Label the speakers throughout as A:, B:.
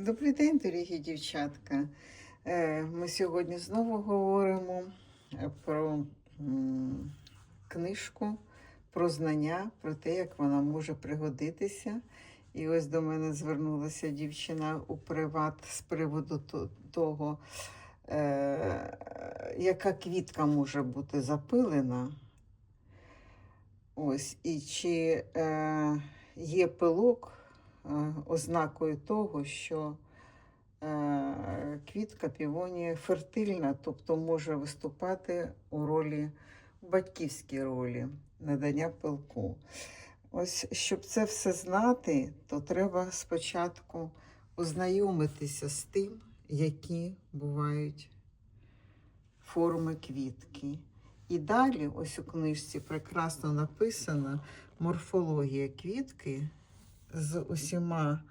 A: Добрий день, дорогі дівчатка. Е, Ми сьогодні знову говоримо е, про книжку, про знання, про те, як вона може пригодитися. І ось до мене звернулася дівчина у приват з приводу того, е, яка квітка може бути запилена. Ось, і чи є пилок ознакою того, що е, квітка півонія фертильна, тобто може виступати у ролі, батьківській ролі надання пилку. Ось, щоб це все знати, то треба спочатку ознайомитися з тим, які бувають форми квітки. І далі, ось у книжці прекрасно написана морфологія квітки з усіма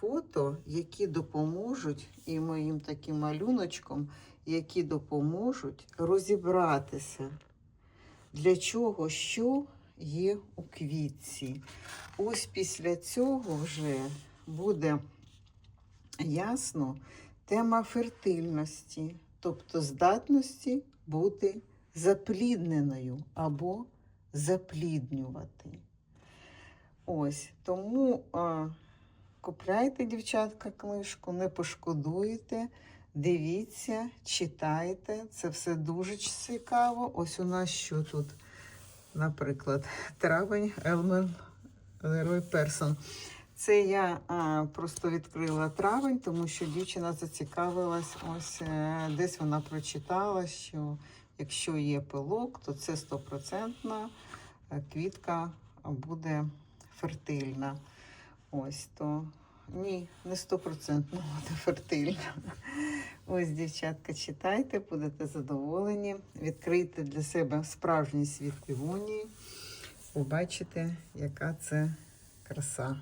A: фото, які допоможуть, і моїм таким малюночком, які допоможуть розібратися, для чого що є у квітці. Ось після цього вже буде ясно тема фертильності, тобто здатності бути заплідненою або запліднювати. Ось тому а, купляйте, дівчатка, книжку, не пошкодуєте. Дивіться, читайте, це все дуже цікаво. Ось у нас що тут, наприклад, травень Елмен Лерой Персон. Це я а, просто відкрила травень, тому що дівчина зацікавилась. Ось е, десь вона прочитала, що якщо є пилок, то це стопроцентна е, квітка буде фертильна. Ось то ні, не стопроцентно вода фертильна. Ось, дівчатка, читайте, будете задоволені. Відкрийте для себе справжній світ півонії. Побачите, яка це краса.